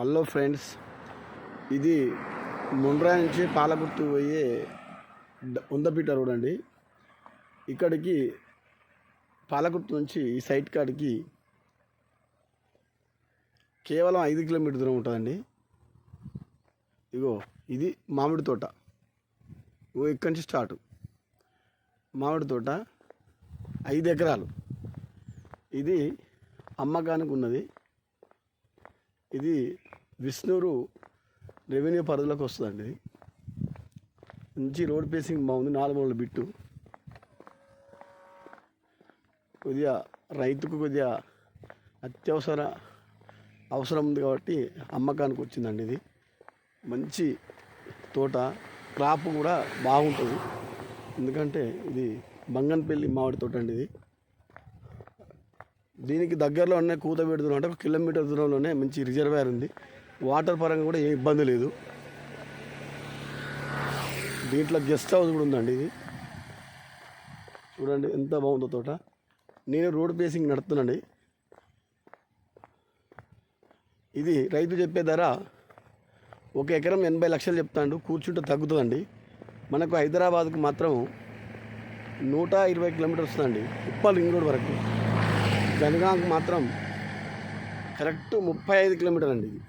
Hello friends ఇది ముండ్రా నుంచి పాలగుర్తు పోయే ఉందపీట రోడ్ అండి. ఇక్కడికి పాలగుర్తు నుంచి ఈ సైట్ కాడికి కేవలం ఐదు కిలోమీటర్ దూరం ఉంటుందండి. ఇగో ఇది మామిడి తోట. ఓ ఇక్కడి నుంచి స్టార్ట్. మామిడి తోట ఐదు ఎకరాలు. ఇది అమ్మకానికి ఉన్నది. ఇది విష్ణూరు రెవెన్యూ పరిధిలోకి వస్తుందండి ఇది. మంచి రోడ్ పేసింగ్ బాగుంది నాలుగు మూల బిట్టు. కొద్దిగా రైతుకు కొద్దిగా అత్యవసర అవసరం ఉంది కాబట్టి అమ్మకానికి వచ్చిందండి ఇది. మంచి తోట క్రాప్ కూడా బాగుంటుంది. ఎందుకంటే ఇది బంగన్పల్లి మామిడి తోట అండి ఇది. దీనికి దగ్గరలో ఉన్న దూరం అంటే ఒక కిలోమీటర్ దూరంలోనే మంచి రిజర్వాయర్ ఉంది. వాటర్ పరంగా కూడా ఏ ఇబ్బంది లేదు. దీంట్లో గెస్ట్ హౌస్ కూడా ఉందండి ఇది. చూడండి ఎంత బాగుందో తోట. నేను రోడ్ పేసింగ్ నడుపుతున్నాండి ఇది రైతు చెప్పే ధర ఒక ఎకరం ఎనభై లక్షలు చెప్తాడు. కూర్చుంటే తగ్గుతుందండి. మనకు హైదరాబాద్కు మాత్రం నూట ఇరవై కిలోమీటర్స్ వస్తుందండి. ఉప్పల్ రింగ్ రోడ్ వరకు. జనగాంకు మాత్రం కరెక్ట్ ముప్పై ఐదు కిలోమీటర్ అండి ఇది.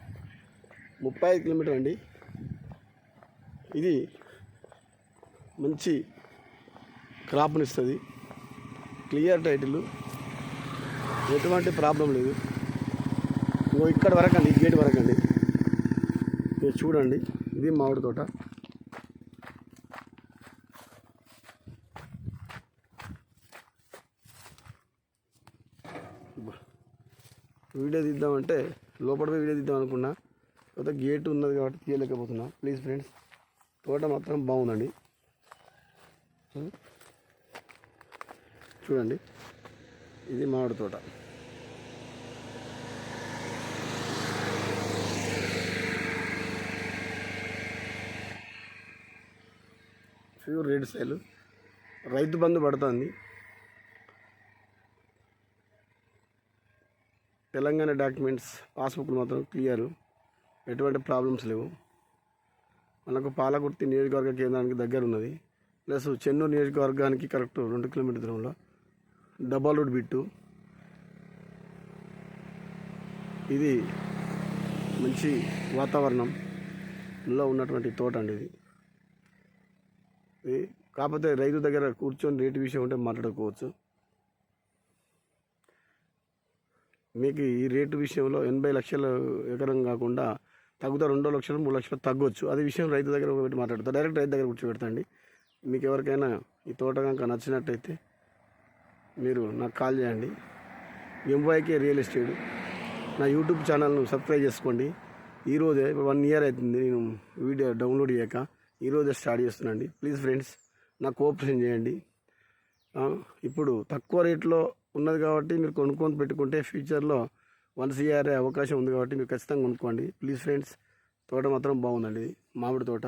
ముప్పై ఐదు కిలోమీటర్ అండి. ఇది మంచి క్రాప్నిస్తుంది క్లియర్ టైటిల్. ఎటువంటి ప్రాబ్లం లేదు. ఓ ఇక్కడ వరకు అండి ఈ గేట్ వరకు అండి మీరు చూడండి ఇది మామిడి తోట. వీడియో తీద్దామంటే లోపల వీడియో తీద్దాం అనుకున్నా. కాకపోతే గేట్ ఉన్నది కాబట్టి తీయలేకపోతున్నా. ప్లీజ్ ఫ్రెండ్స్ తోట మాత్రం బాగుందండి. చూడండి. ఇది మామిడి తోట. ప్యూర్ రెడ్ సైలు రైతు బంధు పడుతుంది. తెలంగాణ డాక్యుమెంట్స్ పాస్బుక్లు మాత్రం క్లియర్. ఎటువంటి ప్రాబ్లమ్స్ లేవు. మనకు పాలకుర్తి నియోజకవర్గ కేంద్రానికి దగ్గర ఉన్నది. ప్లస్ చెన్నూరు నియోజకవర్గానికి కరెక్ట్ రెండు కిలోమీటర్ దూరంలో డబల్ రోడ్ బిట్టు. ఇది మంచి వాతావరణంలో ఉన్నటువంటి తోట అండి ఇది. ఇది కాకపోతే రైతు దగ్గర కూర్చొని రేటు విషయం ఉంటే మాట్లాడుకోవచ్చు. మీకు ఈ రేటు విషయంలో ఎనభై లక్షల ఎకరం కాకుండా తగ్గుతా రెండో లక్షలు మూడు లక్షలు తగ్గొచ్చు. అదే విషయం రైతు దగ్గర ఒకటి మాట్లాడతా డైరెక్ట్ రైతు దగ్గర కూర్చోబెడతాండి. మీకు ఎవరికైనా ఈ తోట కనుక నచ్చినట్టయితే మీరు నాకు కాల్ చేయండి. MYK real estate. నా యూట్యూబ్ ఛానల్ను సబ్స్క్రైబ్ చేసుకోండి. ఈరోజే వన్ ఇయర్ అవుతుంది నేను వీడియో డౌన్లోడ్ చేయక. ఈరోజే స్టార్ట్ చేస్తున్నాండి. ప్లీజ్ ఫ్రెండ్స్ నాకు కోఆపరేషన్ చేయండి. ఇప్పుడు తక్కువ రేట్లో ఉన్నది కాబట్టి మీరు కొనుక్కొని పెట్టుకుంటే ఫ్యూచర్లో వన్ సీఆర్ఏ అవకాశం ఉంది కాబట్టి మీరు ఖచ్చితంగా కొనుక్కోండి. ప్లీజ్ ఫ్రెండ్స్ తోట మాత్రం బాగుందండి మామిడి తోట.